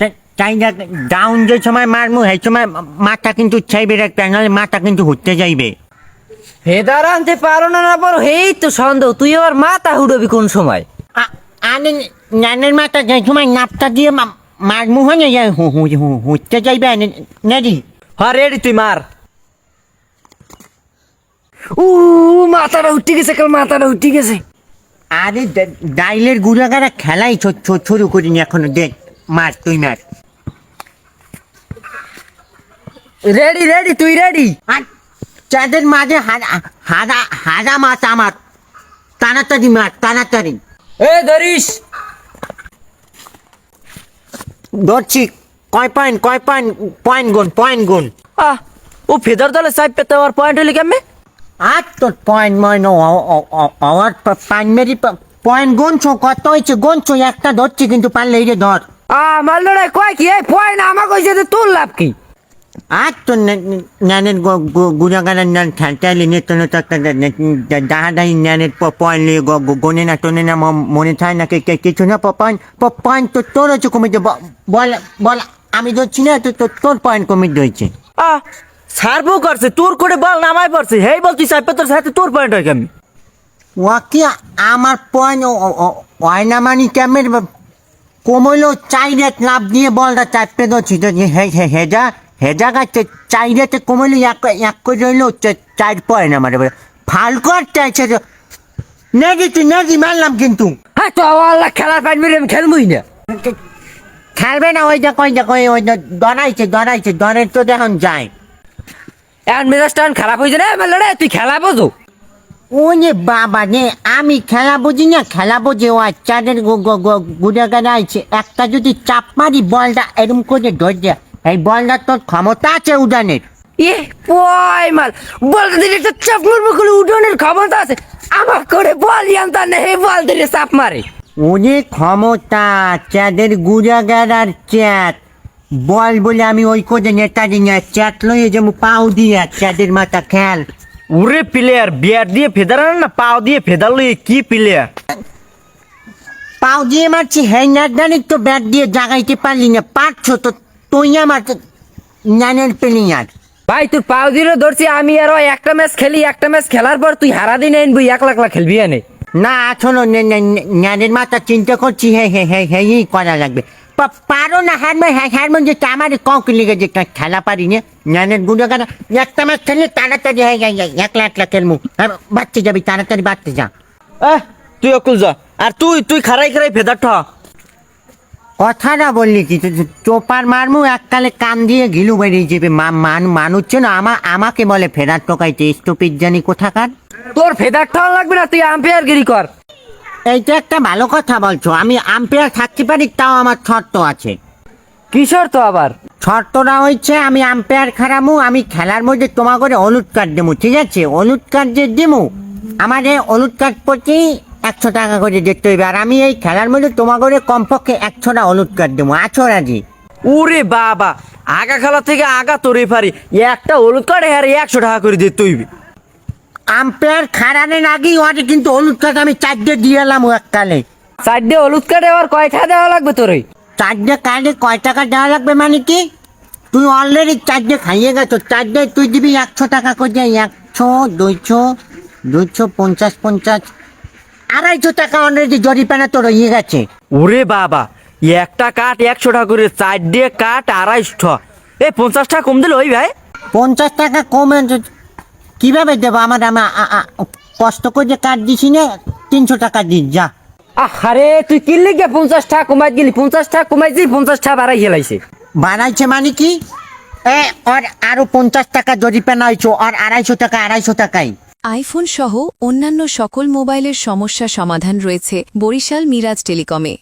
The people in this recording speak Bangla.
দেখ ডাউন যে সময় মারমু সেই সময় মাথা কিন্তু চাইবে রাখতে নাহলে মাথা কিন্তু ঘুরতে যাইবে। ফেদার আনতে পারো না না পারো এই তো সন্দেহ তুই আবার মাথা হুড়বি কোন সময়? আ- আরে নানের মাথা যে সময় নাপটা দিয়ে মারমু হয় না হু- হু- হু- ঘুরতে যাইবে নারি হ্যাঁ রেডি তুই মার। উ মাথাটা উঠে গেছে কাল মাথাটা উঠে গেছে। আরে ডাইলের গুড়াগাড়া খেলাই ছো- ছো- শুরু করিনি এখনও দেখ। মার তুই মার। রেডি রেডি তুই রেডি আর চাঁদের মাঝে হারা হারা হারা মাছ আমার। তাড়াতাড়ি মার তাড়াতাড়ি। এ ধরিস। ধরছি। কয় পয়েন্ট কয় পয়েন্ট পয়েন্ট গুণ পয়েন্ট গুণ আহ ও ফেদার দলে সাইড পেতে আমার পয়েন্ট হলি কেমনে? আর তোর পয়েন্ট ময় আমার প্রাইমারি পয়েন্ট গুনছো কত হয়েছে? গুনছো একটা ধরছি কিন্তু পারলে এই যে ধর। আ আমার লড়াই কয় কি? এই পয়েন্ট আমাকে কইছে যে তোর লাভ কি? আর তো ন্যানের এলি নিত্য দাহাদাহি ন্যানের পয়েন্ট নিয়ে গনে না টনে না মনে থাকে না কিছু না পয়েন্ট পয়েন্ট তো তোর হচ্ছে কমিতে বল বল আমি ধরছি না তো তোর- তোর পয়েন্ট কমিতে হয়েছে। আহ সার্ভো করছে তোর করে বল নামাই পড়ছে হেই বল তুই পেতে সাথে তোর পয়েন্ট হয় কেমনি? ওয়াকি আমার পয়েন্ট হয় না মানে কেমন? কমলো চাই রেট লাভ দিয়ে বলটা চাপতে তো হেজা হেজা গাছে চাই রেটে কমলো এক এক করে রইল চার পয়েন্ট আমার এবারে ফাল করতে আছে তো। নেগি তুই নেগি মারলাম কিন্তু। হ্যাঁ তো আল্লাহ খেলার পাইনি আমি খেলবই না। খেলবে না ওই দেখো ওই দেখো ওই- দরাইছে দরাইছে দরের তো দেখুন যায়। এখন মেজাজটা খারাপ হয়েছে রে তুই খেলা বোঝো। ও যে বাবা নে আমি খেলা বুঝি না? খেলা বুঝি ও চাঁদের গুড়ে গাড়া আছে একটা যদি চাপ মারি বলটা এরম করে ধরছে। এই বলটা তোর ক্ষমতা আছে উড়ানের। ইয়ে পয় মাল বল দিলে একটা চাপ মারবো করে উঠোনের ক্ষমতা আছে। আমার করে বল জানতা না হে বল দিলে চাপ মারে। ওরে ক্ষমতা চাঁদের গুড়া গাড়ার চ্যাট। বল বলে আমি ওই করে নেতাজি না চ্যাট লইয়ে যে পাও দিয়ে চাঁদের মাথা খেল। ওরে প্লেয়ার বিয়ার দিয়ে ফেদার আনে না পাও দিয়ে ফেদার কি প্লেয়ার পাও দিয়ে মারছি হ্যাঁ নাদানিক তো ব্যাট দিয়ে জাগাইতে পারলি না পারছ তো তুই আমার জ্ঞানের প্লেয়ার ভাই তুই পাও দিয়ে ধরছি আমি আর একটা ম্যাচ খেলি একটা ম্যাচ খেলার পর তুই হারা দিন আনবি এক লাখ লাখ খেলবি আনে। না আসলে জ্ঞানের মাথা চিন্তা করছি হে হে হে হে এই করা লাগবে। পারো না হ্যার হ্যাঁ হ্যার মধ্যে তো আমার কৌকি লিগে যে খেলা পারি না? জ্ঞানের গুঁড়ো গানা একটা ম্যাচ খেললে তাড়াতাড়ি হয়ে যায় একলা একলা আর বাচ্চা যাবি তাড়াতাড়ি বাড়তে যা। আহ তুই অকুল যা। আর তুই তুই খারাই খারাই ফেদার ঠ। কথাটা বললি কি? চোপার মারমু এককালে কান দিয়ে ঘিলু বেরিয়ে যাবে। মা- মান মানুষ না আমা আমাকে বলে ফেরার টোকাইতে স্টপিক জানি কোথাকার? তোর ফেদার ঠাও লাগবে না তুই আম্পায়ার গিরি কর। এইটা একটা ভালো কথা বলছো আমি আম্পায়ার থাকতে পারি তাও আমার শর্ত আছে। কিশোর তো আবার? শর্তটা হচ্ছে আমি আম্পায়ার খারামু আমি খেলার মধ্যে তোমার করে হলুদ কার্ড দেবো ঠিক আছে? হলুদ কার্ড যে দেবো আমার এই হলুদ কার্ড প্রতি একশো টাকা করে দেখতে হইবে আর আমি এই খেলার মধ্যে তোমার করে কমপক্ষে একশোটা হলুদ কার্ড দেবো। আছো রাজি? ওরে বাবা আগা খেলা থেকে আগা তোরে পারি একটা হলুদ কার্ডে আর একশো টাকা করে দিতে হইবে। আম্পায়ার খারানের আগেই ওটা কিন্তু হলুদ কার্ড আমি চারটে দিয়ে এলাম ও এককালে। চারটে হলুদ কার্ডে আর কয়টা দেওয়া লাগবে তোরে চারটে কার্ডে কয় টাকা দেওয়া লাগবে মানে কি? তুই অলরেডি চারটে খাইয়ে গেছো চারটে তুই দিবি একশো টাকা করে একশো দুইশো দুইশো পঞ্চাশ পঞ্চাশ। আড়াইশো টাকা অলরেডি জরিপানা তোর হয়ে গেছে। ওরে বাবা একটা কাঠ একশো টাকা করে চারটে কাঠ আড়াইশো। এই পঞ্চাশ টাকা কম দিলে ওই ভাই। পঞ্চাশ টাকা কমে কীভাবে দেবো? আমার আমার আ- আ- কষ্ট করে যে কার্ড দিছি না তিনশো টাকা দিস যা। আরে তুই কিনলি গে পঞ্চাশ টাকা কমাই গেলি পঞ্চাশ টাকা কমাই দিলি পঞ্চাশ টাকা বাড়াই হেলাইছে। বাড়াইছে মানে কি? এ আর আরও পঞ্চাশ টাকা জরিপানা হয়েছে আর আড়াইশো টাকা আড়াইশো টাকাই। আইফোন সহ অন্যান্য সকল মোবাইলের সমস্যা সমাধান রয়েছে বরিশাল মিরাজ টেলিকমে।